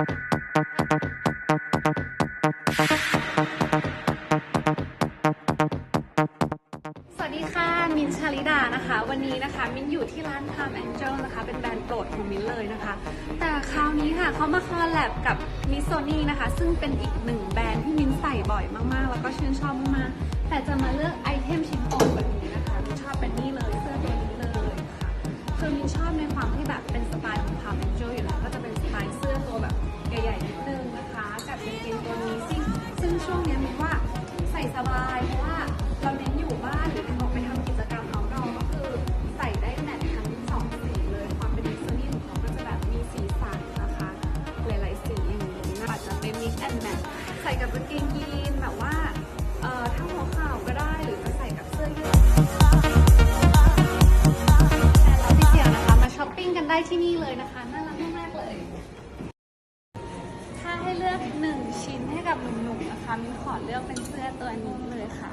สวัสดีค่ะ มินชาลิดานะคะ วันนี้นะคะ มินอยู่ที่ร้าน Palm Angel นะคะ เป็นแบรนด์โปรดของมินเลยนะคะ แต่คราวนี้ค่ะเขามาคอลแลบกับมิโซนี่นะคะ ซึ่งเป็นอีกหนึ่งแบรนด์ที่มินใส่บ่อยมากๆ แล้วก็ชื่นชอบมากๆ แต่จะมาเลือกไอเทมชิ้นโตแบบนี้นะคะมินชอบเป็นนี่เลยเสื้อตัวนี้เลยค่ะคือมินชอบในความที่แบบเป็นสไตล์ของ Palm Angel อยู่แล้วก็จะ ช่วงนี้มินท์ว่าใส่สบายเพราะว่าเราเน้นอยู่บ้านหรือออกไปทำกิจกรรมเอาดอก็คือใส่ได้แมททั้งสองสีเลย ความเป็นดิสนีย์ของเขาก็จะแบบมีสีสันนะคะ หลายๆสีอย่างนี้นะอาจจะเป็นมิกแอนด์แมทใส่กับกางเกงยีนแบบว่าเอ่อถ้าหัวเข่าก็ได้หรือจะใส่กับเสื้อยืดแต่เราพี่เจียวนะคะมาช้อปปิ้งกันได้ที่นี่เลยนะคะน่ารักมากๆเลย ถ้าให้เลือกหนึ่งชิ้นให้ กับหนุ่มๆนะคะมินขอเลือกเป็นเสื้อตัวนี้เลยค่ะ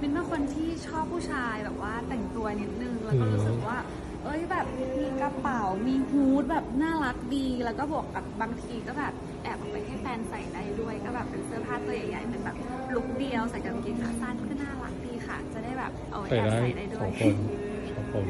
มินเป็นคนที่ชอบผู้ชายแบบว่าแต่งตัวนิดนึงแล้วก็รู้สึกว่า เอ้ยแบบมีกระเป๋ามีฮูดแบบน่ารักดี แล้วก็บวกกับบางทีก็แบบแอบเอาไปให้แฟนใส่ได้ด้วย ก็แบบเป็นเสื้อผ้าตัวใหญ่ๆเป็นแบบลุคเดียวใส่กับกางเกงขาสั้นก็น่ารักดีค่ะ จะได้แบบเอาไว้ใส่แอบได้ใส่ได้สด้อวยงคนสองคน